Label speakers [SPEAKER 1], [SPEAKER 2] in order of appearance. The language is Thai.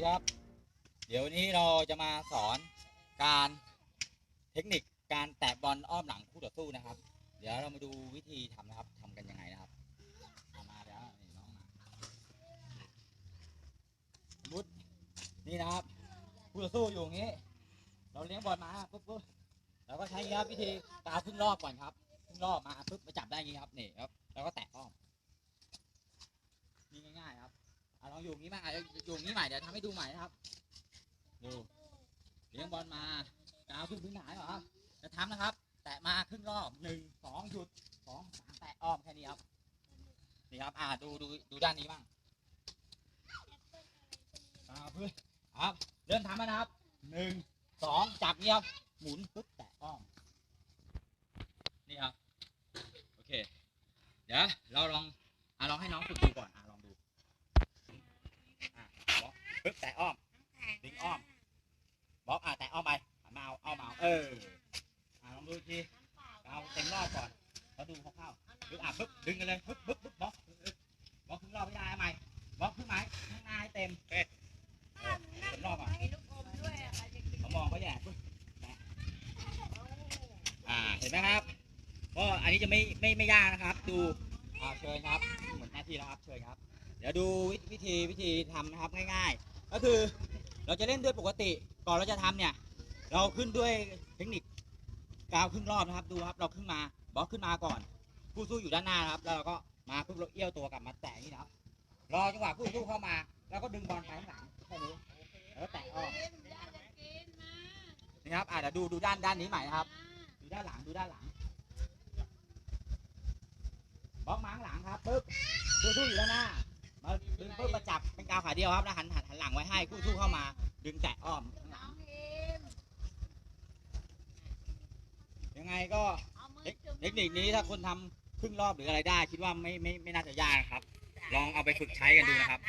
[SPEAKER 1] ครับ เดี๋ยววันนี้เราจะมาสอนการเทคนิคการแตะบอลอ้อมหลังคู่ต่อสู้นะครับ เดี๋ยวเรามาดูวิธีทำนะครับทำกันยังไงนะครับเอามาเดี๋ยวนี่น้องมาสมมุดนี่นะครับคู่ต่อสู้อยู่อย่างนี้ เราเลี้ยงบอลมาปุ๊บปุ๊บเราก็ใช้อย่างนี้ครับวิธีกาวครึ่งรอบก่อนครับครึ่งรอบมาปุ๊บมาจับได้อย่างนี้ครับนี่ครับแล้วก็แตะอ้อมนี่ง่ายๆครับ องอยู่อย่างนี้บ้างอะอยู่อย่างนี้ใหม่เดี๋ยวทำให้ดูใหม่นะครับดูเลี้ยงบอลมากาวขึ้นพื้นฐานเหรอครับจะทำนะครับ แตะมาครึ่งรอบหนึ่งสองหยุดสองสามแตะอ้อมแค่นี้ครับนี่ครับอ่าดูดูดูด้านนี้บ้างกาวพื้นครับเริ่มทำแล้วนะครับหนึ่งสองจับเงี้ยครับหมุนปุ๊บแตะอ้อมนี่ครับโอเค เดี๋ยวเราลองอะลองให้น้องฝึกดูก่อนอะลองดู อะบล็อก ปึ๊บแตะอ้อม ดึงอ้อมบล็อกอะแตะอ้อมไปหันมาเอาเอามาเอาเอออะลองดูอีกทีเอาเต็มรอบก่อนแล้วดูคร่าวๆปึ๊บอะปึ๊บดึงกันเลยปึ๊บปึ๊บปึ๊บบล็อกปึ๊บบล็อกครึ่งรอบไม่ได้เอาใหม่บล็อกครึ่งไม้ข้างหน้าให้เต็มเออเออเต็มรอบอะเขามองเขาแย่ปึ๊บแตะอ่าเห็นไหมครับก็อันนี้จะไม่ไม่ไม่ยากนะครับ ดูอ่าเชิญครับ หมดหน้าที่แล้วครับเชิญครับ เดี๋ยวดูวิวิธีวิธีทำนะครับง่ายๆ ก็คือเราจะเล่นด้วยปกติ ก่อนเราจะทำเนี่ย เราขึ้นด้วยเทคนิคกาวครึ่งรอบนะครับ ดูครับ เราขึ้นมาบล็อกขึ้นมาก่อน ผู้สู้อยู่ด้านหน้านะครับ แล้วเราก็มาปุ๊บเราเอี้ยวตัวกลับมาแตะนี่นะครับ รอจังหวะผู้สู้เข้ามา แล้วก็ดึงบอลไปข้างหลังแค่นี้แล้วแตะออกนี่ครับอะเดี๋ยวดูดูด้านด้านนี้ใหม่นะครับ ดูด้านหลังดูด้านหลังบล็อกมาข้างหลังครับปุ๊บผู้สู้อยู่ด้านหน้ามาดึงปุ๊บมาจับเป็นกาวขาเดียวครับแล้วหัน หลังไว้ให้คู่สู้เข้ามา ดึงแตะอ้อมข้างหลังยังไงก็เทคนิคนี้ถ้าคนทำครึ่งรอบหรืออะไรได้ คิดว่าไม่ไม่ไม่น่าจะยากครับ ลองเอาไปฝึกใช้กันดูนะครับ